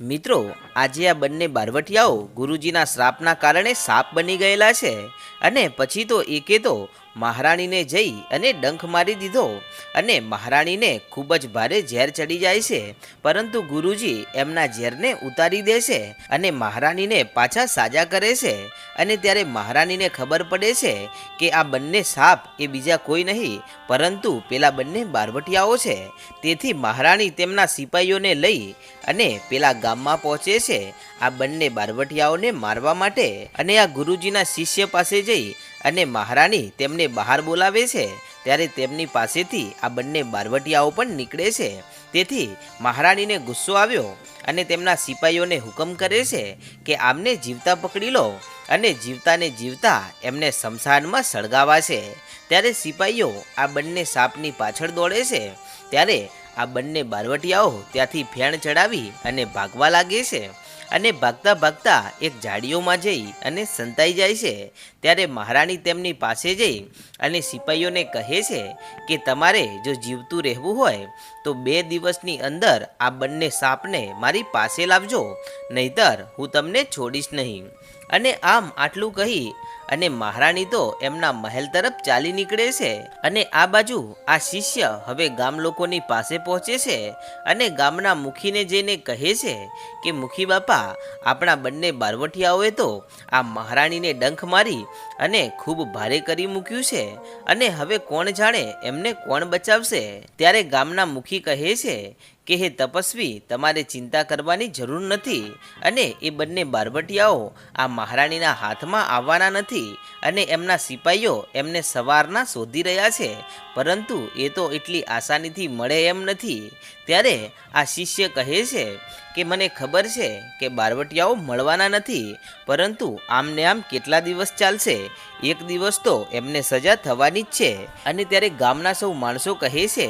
મિત્રો, આજે આ બંને બારવટિયાઓ ગુરુજીના શ્રાપના કારણે સાપ બની ગયેલા છે અને પછી તો એકે તો મહારાણીને જઈ અને ડંખ મારી દીધો. અને મહારાણીને ખૂબ જ ભારે ઝેર ચડી જાય છે. પરંતુ ગુરુજી એમના ઝેરને ઉતારી દે છે અને મહારાણીને પાછા સાજા કરે છે. અને ત્યારે મહારાણીને ખબર પડે છે કે આ બંને સાપ એ બીજા કોઈ નહીં, પરંતુ પેલા બંને બારવટિયાઓ છે. તેથી મહારાણી તેમના સિપાહીઓને લઈ અને પેલા ગામમાં પહોંચે છે. આ બંને બારવટિયાઓને મારવા માટે અને આ ગુરુજીના શિષ્ય પાસે જઈ અને મહારાણી તેમને બહાર બોલાવે છે, ત્યારે તેમની પાસેથી આ બંને બારવટિયાઓ પણ નીકળે છે. તેથી મહારાણીને ગુસ્સો આવ્યો અને તેમના સિપાહીઓને હુકમ કરે છે કે આમને જીવતા પકડી લો અને જીવતાને જીવતા એમને શમશાનમાં સળગાવા છે. ત્યારે સિપાહીઓ આ બંને સાપની પાછળ દોડે છે. ત્યારે આ બંને બારવટિયાઓ ત્યાંથી ફેણ ચડાવી અને ભાગવા લાગે છે. અને ભાગતા ભાગતા એક ઝાડીઓમાં જઈ અને સંતાઈ જાય છે. ત્યારે મહારાણી તેમની પાસે જઈ અને સિપાહીઓને કહે છે કે તમારે જો જીવતું રહેવું હોય તો બે દિવસની અંદર આ બંને સાપને મારી પાસે લાવજો, નહીતર હું તમને છોડીશ નહીં. અને આમ આટલું કહી અને મહારાણી તો એમના મહેલ તરફ ચાલી નીકળે છે અને આ બાજુ આ શિષ્ય હવે ગામ લોકોની પાસે પહોંચે છે અને ગામના મુખીને જઈને કહે છે કે, મુખી બાપા, આપણા બંને બારવટિયાઓએ તો આ મહારાણીને ડંખ મારી અને ખૂબ ભારે કરી મૂક્યું છે અને હવે કોણ જાણે એમને કોણ બચાવશે? ત્યારે ગામના મુખી કહે છે કે હે તપસ્વી, તમારે ચિંતા કરવાની જરૂર નથી અને એ બંને બારબટિયાઓ આ મહારાણીના હાથમાં આવવાના નથી અને એમના સિપાહીઓ એમને સવારના શોધી રહ્યા છે. પરંતુ એ તો એટલી આસાનીથી મળે એમ નથી. ત્યારે આ શિષ્ય કહે છે કે, મને ખબર છે કે બારવટિયાઓ મળવાના નથી, પરંતુ આમને આમ કેટલા દિવસ ચાલશે? એક દિવસ તો એમને સજા થવાની જ છે. અને ત્યારે ગામના સૌ માણસો કહે છે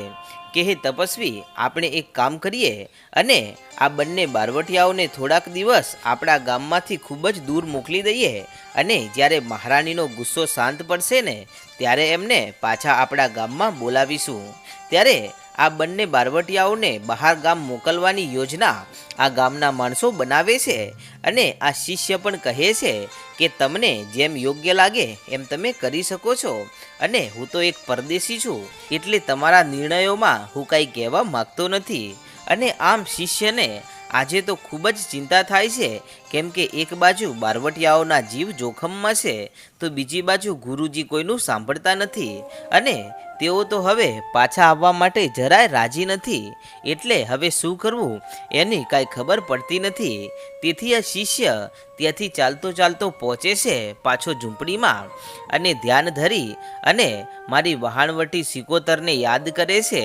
કે હે તપસ્વી, આપણે એક કામ કરીએ અને આ બંને બારવટિયાઓને થોડાક દિવસ આપણા ગામમાંથી ખૂબ જ દૂર મોકલી દઈએ અને જ્યારે મહારાણીનો ગુસ્સો શાંત પડશે ને, ત્યારે એમને પાછા આપણા ગામમાં બોલાવીશું. ત્યારે આ બંને બારવટિયાઓને બહાર ગામ મોકલવાની યોજના આ ગામના માણસો બનાવે છે અને આ શિષ્ય પણ કહે છે કે તમને જેમ યોગ્ય લાગે એમ તમે કરી શકો છો. અને હું તો એક પરદેશી છું, એટલે તમારા નિર્ણયોમાં હું કાંઈ કહેવા માગતો નથી. અને આમ શિષ્યને આજે તો ખૂબ જ ચિંતા થાય છે, કેમ કે એક બાજુ બારવટિયાઓના જીવ જોખમમાં છે, તો બીજી બાજુ ગુરુજી કોઈનું સાંભળતા નથી. અને તેઓ તો હવે પાછા આવવા માટે જરાય રાજી નથી. એટલે હવે શું કરવું? એની કાંઈ ખબર પડતી નથી. તેથી આ શિષ્ય ત્યાંથી ચાલતો ચાલતો પહોંચે છે પાછો ઝૂંપડીમાં અને ધ્યાન ધરી અને મારી વહાણવટી સિકોતરને યાદ કરે છે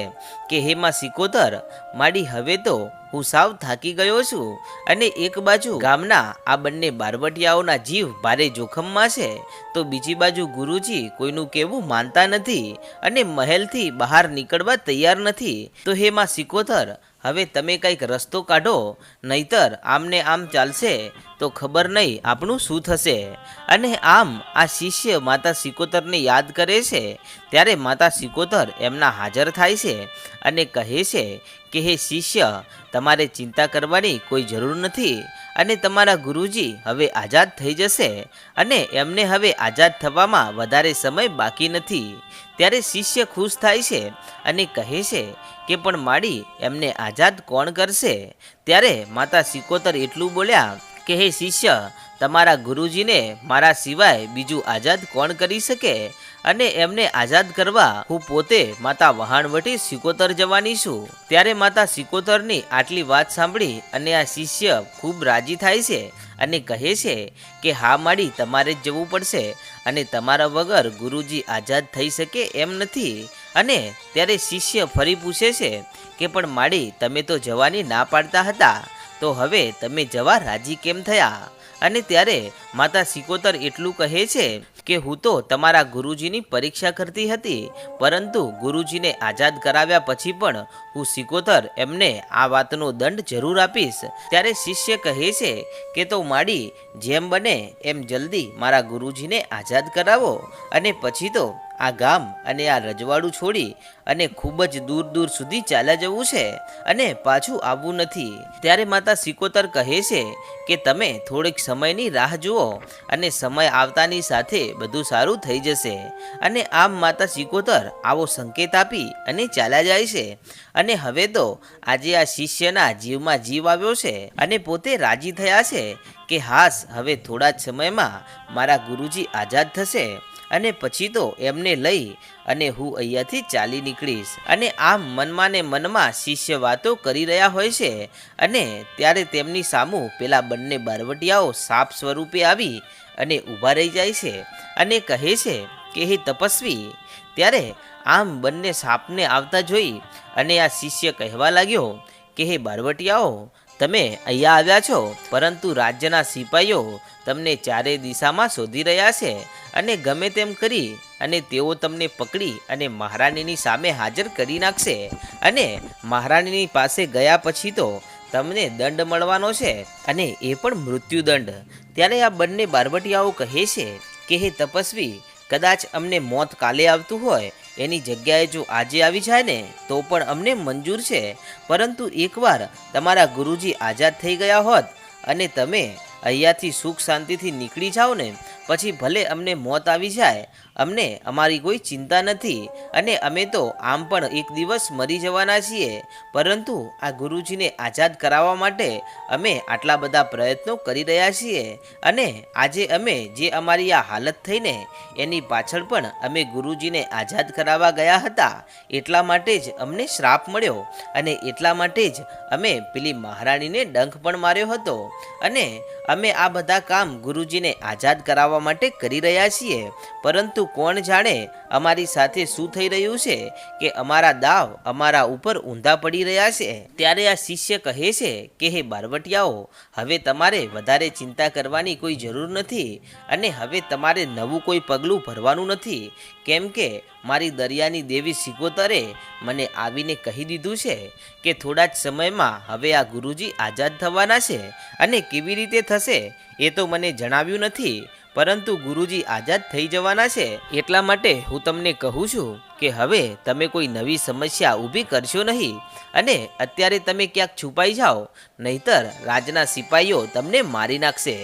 કે હેમાં સિકોતર, મારી હવે તો હું સાવ થાકી ગયો છું અને એક બાજુ ગામના આ બંને બારવટિયાઓના જીવ ભારે જોખમમાં છે, તો બીજી બાજુ ગુરુજી કોઈનું કહેવું માનતા નથી અને મહેલથી બહાર નીકળવા તૈયાર નથી, તો હેમાં સિકોતર, હવે તમે કંઈક રસ્તો કાઢો, નહીતર આમને આમ ચાલશે, તો ખબર નહીં આપણું શું થશે. અને આમ આ શિષ્ય માતા સિકોતરને યાદ કરે છે, ત્યારે માતા સિકોતર એમના હાજર થાય છે અને કહે છે કે, હે શિષ્ય, તમારે ચિંતા કરવાની કોઈ જરૂર નથી અને તમારા ગુરુજી હવે આઝાદ થઈ જશે અને એમને હવે આઝાદ થવામાં વધારે સમય બાકી નથી. ત્યારે શિષ્ય ખુશ થાય છે અને કહે છે કે, પણ માડી, એમને આઝાદ કોણ કરશે? ત્યારે માતા સિકોતર એટલું બોલ્યા કે, હે શિષ્ય, તમારા ગુરુજીને મારા સિવાય બીજું આઝાદ કોણ કરી શકે? અને એમને આઝાદ કરવા હું પોતે માતા વહાણવટી સિકોતર જવાની છું. ત્યારે માતા સિકોતરની આટલી વાત સાંભળી અને આ શિષ્ય ખૂબ રાજી થાય છે અને કહે છે કે હા માડી, તમારે જ જવું પડશે અને તમારા વગર ગુરુજી આઝાદ થઈ શકે એમ નથી. અને ત્યારે શિષ્ય ફરી પૂછે છે કે પણ માડી, તમે તો જવાની ના પાડતા હતા. તો હવે તમે જવા રાજી કેમ થયા? અને ત્યારે માતા સિકોતર એટલું કહે છે કે હું તો તમારા ગુરુજીની પરીક્ષા કરતી હતી, પરંતુ ગુરુજીને આઝાદ કરાવ્યા પછી પણ હું સિકોતર એમને આ વાતનો દંડ જરૂર આપીશ. ત્યારે શિષ્ય કહે છે કે તો માડી, જેમ બને એમ જલ્દી મારા ગુરુજીને આઝાદ કરાવો અને પછી તો આ ગામ અને આ રજવાડું છોડી અને ખૂબ જ દૂર દૂર સુધી ચાલ્યા જવું છે અને પાછું આવવું નથી. ત્યારે માતા સિકોતર કહે છે કે તમે થોડીક સમયની રાહ જુઓ અને સમય આવતાની સાથે બધું સારું થઈ જશે. અને આમ માતા સિકોતર આવો સંકેત આપી અને ચાલ્યા જાય છે. અને હવે તો આજે આ શિષ્યના જીવમાં જીવ આવ્યો છે અને પોતે રાજી થયા છે કે હાસ હવે થોડા જ સમયમાં મારા ગુરુજી આઝાદ થશે. અને પછી તો એમને લઈ અને હું અહીંયાથી ચાલી નીકળીશ. અને આમ મનમાં ને મનમાં શિષ્ય વાતો કરી રહ્યા હોય છે અને ત્યારે તેમની સામું પેલા બંને બારવટિયાઓ સાપ સ્વરૂપે આવી અને ઊભા રહી જાય છે અને કહે છે કે, હે તપસ્વી, ત્યારે આમ બંને સાપને આવતા જોઈ અને આ શિષ્ય કહેવા લાગ્યો કે, હે બારવટિયાઓ, તમે અહીંયા આવ્યા છો, પરંતુ રાજ્યના સિપાહીઓ તમને ચારે દિશામાં શોધી રહ્યા છે અને ગમે તેમ કરી અને તેઓ તમને પકડી અને મહારાણીની સામે હાજર કરી નાખશે. અને મહારાણીની પાસે ગયા પછી તો તમને દંડ મળવાનો છે અને એ પણ મૃત્યુદંડ ત્યારે આ બંને બારવટિયાઓ કહે છે કે, હે તપસ્વી, કદાચ અમને મોત કાલે આવતું હોય, એની જગ્યાએ જો આજે આવી જાય ને, તો પણ અમને મંજૂર છે. પરંતુ એકવાર તમારા ગુરુજી આઝાદ થઈ ગયા હોત અને તમે અહીંયાથી સુખ શાંતિથી નીકળી જાઓ ને પછી ભલે અમને મોત આવી જાય, અમને અમારી કોઈ ચિંતા નથી અને અમે તો આમ પણ એક દિવસ મરી જવાના છીએ. પરંતુ આ ગુરુજીને આઝાદ કરાવવા માટે અમે આટલા બધા પ્રયત્નો કરી રહ્યા છીએ અને આજે અમે જે અમારી આ હાલત થઈને એની પાછળ પણ અમે ગુરુજીને આઝાદ કરાવવા ગયા હતા, એટલા માટે જ અમને શ્રાપ મળ્યો અને એટલા માટે જ અમે પેલી મહારાણીને ડંખ પણ માર્યો હતો. અને અમે આ બધા કામ ગુરુજીને આઝાદ કરાવવા માટે કરી રહ્યા છીએ. પરંતુ કોણ જાણે અમારી સાથે શું થઈ રહ્યું છે કે અમારા દાવ અમારા ઉપર ઊંધા પડી રહ્યા છે. ત્યારે આ શિષ્ય કહે છે કે, હે બારવટિયાઓ, હવે તમારે વધારે ચિંતા કરવાની કોઈ જરૂર નથી અને હવે તમારે નવું કોઈ પગલું ભરવાનું નથી. કેમ કે મારી દરિયાની દેવી સિકોતરે મને આવીને કહી દીધું છે કે થોડા જ સમયમાં હવે આ ગુરુજી આઝાદ થવાના છે અને કેવી રીતે થશે એ તો મને જણાવ્યું નથી, પરંતુ ગુરુજી આઝાદ થઈ જવાના છે એટલા માટે હું તમને કહું છું કે હવે તમે કોઈ નવી સમસ્યા ઊભી કરશો નહીં અને અત્યારે તમે ક્યાંક છુપાઈ જાઓ, નહીતર રાજના સિપાહીઓ તમને મારી નાખશે.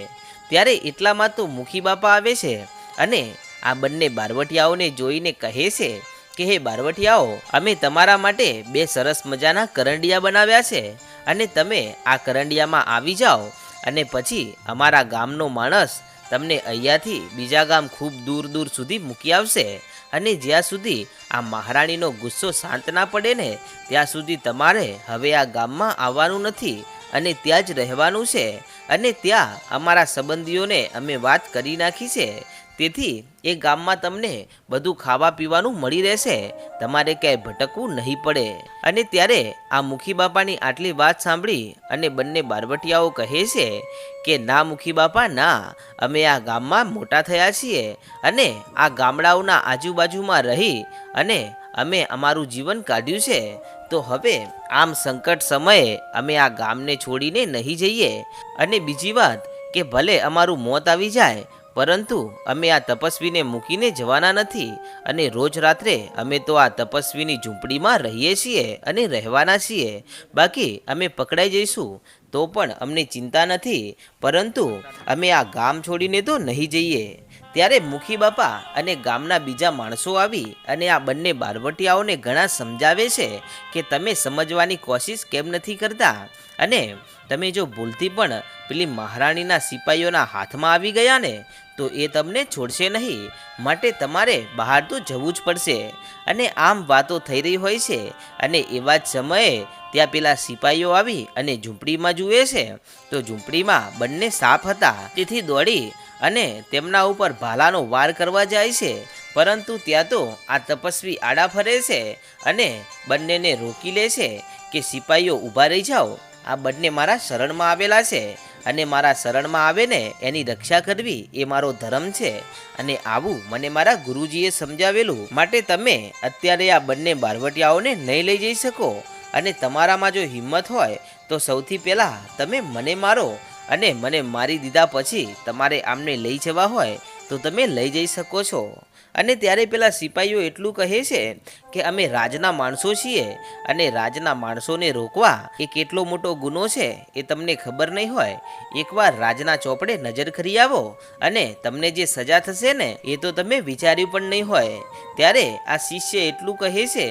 ત્યારે એટલામાં તો મુખી બાપા આવે છે અને આ બંને બારવટિયાઓને જોઈને કહે છે કે, હે બારવટિયાઓ, અમે તમારા માટે બે સરસ મજાના કરંડિયા બનાવ્યા છે અને તમે આ કરંડિયામાં આવી જાઓ અને પછી અમારા ગામનો માણસ તમને અહીંયાથી બીજા ગામ ખૂબ દૂર દૂર સુધી મૂકી આવશે અને જ્યાં સુધી આ મહારાણીનો ગુસ્સો શાંત ના પડે ને, ત્યાં સુધી તમારે હવે આ ગામમાં આવવાનું નથી અને ત્યાં જ રહેવાનું છે અને ત્યાં અમારા સંબંધીઓને અમે વાત કરી નાખી છે તેથી એ ગામમાં તમને બધું ખાવા પીવાનું મળી રહેશે. તમારે ક્યાંય ભટકવું નહીં પડે. અને ત્યારે આ મુખી બાપાની આટલી વાત સાંભળી અને બંને બારવટિયાઓ કહે છે કે, ના મુખી બાપા ના. અમે આ ગામમાં મોટા થયા છીએ અને આ ગામડાઓના આજુબાજુમાં રહી અને અમે અમારું જીવન કાઢ્યું છે. તો હવે આમ સંકટ સમયે અમે આ ગામને છોડીને નહીં જઈએ. અને બીજી વાત કે, ભલે અમારું મોત આવી જાય પરંતુ અમે આ તપસ્વીને મૂકીને જવાના નથી અને રોજ રાત્રે અમે તો આ તપસ્વીની ઝૂંપડીમાં રહીએ છીએ અને રહેવાના છીએ. બાકી અમે પકડાઈ જઈશું તો પણ અમને ચિંતા નથી, પરંતુ અમે આ ગામ છોડીને તો નહીં જઈએ. ત્યારે મુખી બાપા અને ગામના બીજા માણસો આવી અને આ બંને બારવટિયાઓને ઘણા સમજાવે છે કે તમે સમજવાની કોશિશ કેમ નથી કરતા અને તમે જો ભૂલથી પણ પેલી મહારાણીના સિપાહીઓના હાથમાં આવી ગયા ને તો એ તમને છોડશે નહીં. માટે તમારે બહાર તો જવું જ પડશે. અને આમ વાતો થઈ રહી હોય છે. અને એવા જ સમયે ત્યાં પેલા સિપાહીઓ આવી અને ઝૂંપડીમાં જુએ છે. તો ઝૂંપડીમાં બંને સાપ હતા. તેથી દોડી અને તેમના ઉપર ભાલાનો વાર કરવા જાય છે. પરંતુ ત્યાં તો આ તપસ્વી આડા ફરે છે અને બંનેને રોકી લે છે કે સિપાહીઓ ઊભા રહી જાઓ. આ બંને મારા શરણમાં આવેલા છે. અને મારા શરણમાં આવે ને, એની રક્ષા કરવી એ મારો ધર્મ છે. અને આવું મને મારા ગુરુજીએ સમજાવેલું. માટે તમે અત્યારે આ બંને બારવટિયાઓને નહીં લઈ જઈ શકો. અને તમારામાં જો હિંમત હોય, તો સૌથી પહેલાં તમે મને મારો અને મને મારી દીધા પછી તમારે આમને લઈ જવા હોય, તો તમે લઈ જઈ શકો છો. અને ત્યારે પેલા સિપાહીઓ એટલું કહે છે કે અમે રાજના માણસો છીએ અને રાજના માણસોને રોકવા એ કેટલો મોટો ગુનો છે એ તમને ખબર નહીં હોય, એકવાર રાજના ચોપડે નજર કરી આવો અને તમને જે સજા થશે ને, એ તો તમે વિચાર્યું પણ નહીં હોય. ત્યારે આ શિષ્ય એટલું કહે છે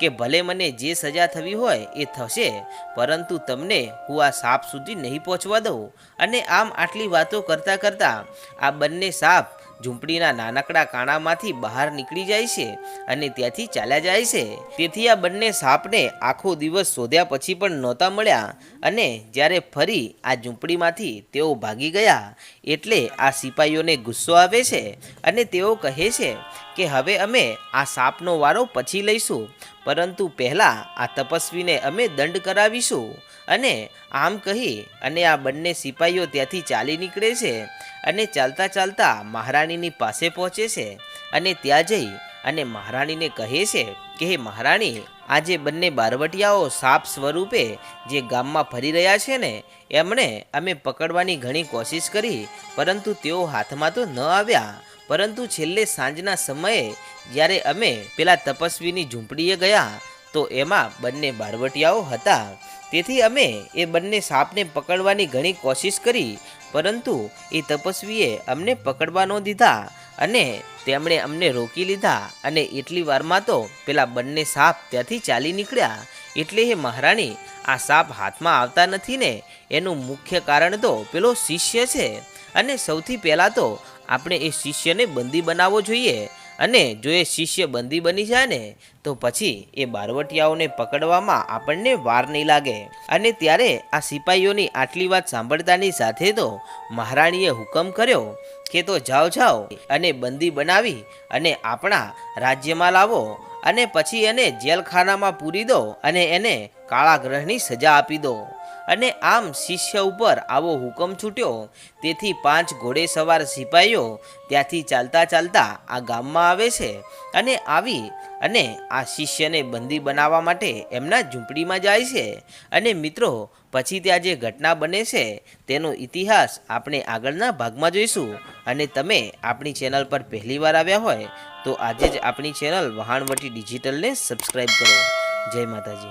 કે ભલે મને જે સજા થવી હોય એ થશે, પરંતુ તમને હું આ સાપ સુધી નહીં પહોંચવા દઉં. અને આમ આટલી વાતો કરતાં કરતાં આ બંને સાપ ઝૂંપડીના નાનકડા કાણામાંથી બહાર નીકળી જાય છે અને ત્યાંથી ચાલ્યા જાય છે. તેથી આ બંને સાપને આખો દિવસ શોધ્યા પછી પણ નહોતા મળ્યા અને જ્યારે ફરી આ ઝૂંપડીમાંથી તેઓ ભાગી ગયા, એટલે આ સિપાહીઓને ગુસ્સો આવે છે અને તેઓ કહે છે કે હવે અમે આ સાપનો વારો પછી લઈશું, પરંતુ પહેલાં આ તપસ્વીને અમે દંડ કરાવીશું. અને આમ કહી અને આ બંને સિપાહીઓ ત્યાંથી ચાલી નીકળે છે અને ચાલતા ચાલતા મહારાણીની પાસે પહોંચે છે અને ત્યાં જઈ અને મહારાણીને કહે છે કે, હે મહારાણી, આજે બંને બારવટિયાઓ સાપ સ્વરૂપે જે ગામમાં ફરી રહ્યા છે ને, એમણે અમે પકડવાની ઘણી કોશિશ કરી, પરંતુ તેઓ હાથમાં તો ન આવ્યા. પરંતુ છેલ્લે સાંજના સમયે જ્યારે અમે પેલા તપસ્વીની ઝૂંપડીએ ગયા, તો એમાં બંને બારવટિયાઓ હતા. તેથી અમે એ બંને સાપને પકડવાની ઘણી કોશિશ કરી પરંતુ એ તપસ્વીએ અમને પકડવા ન દીધા અને તેમણે અમને રોકી લીધા અને એટલી વારમાં તો પેલા બંને સાપ ત્યાંથી ચાલી નીકળ્યા. એટલે હે મહારાણી, આ સાપ હાથમાં આવતા નથી ને? એનું મુખ્ય કારણ તો પેલો શિષ્ય છે. અને સૌથી પહેલાં તો આપણે એ શિષ્યને બંદી બનાવવો જોઈએ. અને જો એ શિષ્ય બંદી બની જાય ને, તો પછી એ બારવટિયાઓને પકડવામાં આપણને વાર નહીં લાગે. અને ત્યારે આ સિપાહીઓની આટલી વાત સાંભળતાની સાથે તો મહારાણીએ હુકમ કર્યો કે તો જાઓ જાઓ અને બંદી બનાવી અને આપણા રાજ્યમાં લાવો અને પછી એને જેલખાનામાં પૂરી દો અને એને કાળા ગ્રહની સજા આપી દો. અને આમ શિષ્ય ઉપર આવો હુકમ છૂટ્યો. તેથી પાંચ ઘોડે સવાર સિપાહીઓ ત્યાંથી ચાલતા ચાલતા આ ગામમાં આવે છે અને આવી અને આ શિષ્યને બંદી બનાવવા માટે એમના ઝૂંપડીમાં જાય છે. અને મિત્રો, પછી ત્યાં જે ઘટના બને છે, તેનો ઇતિહાસ આપણે આગળના ભાગમાં જોઈશું. અને તમે આપણી ચેનલ પર પહેલીવાર આવ્યા હોય, તો આજે જ આપણી ચેનલ વહાણવટી ડિજિટલને સબસ્ક્રાઈબ કરો. જય માતાજી.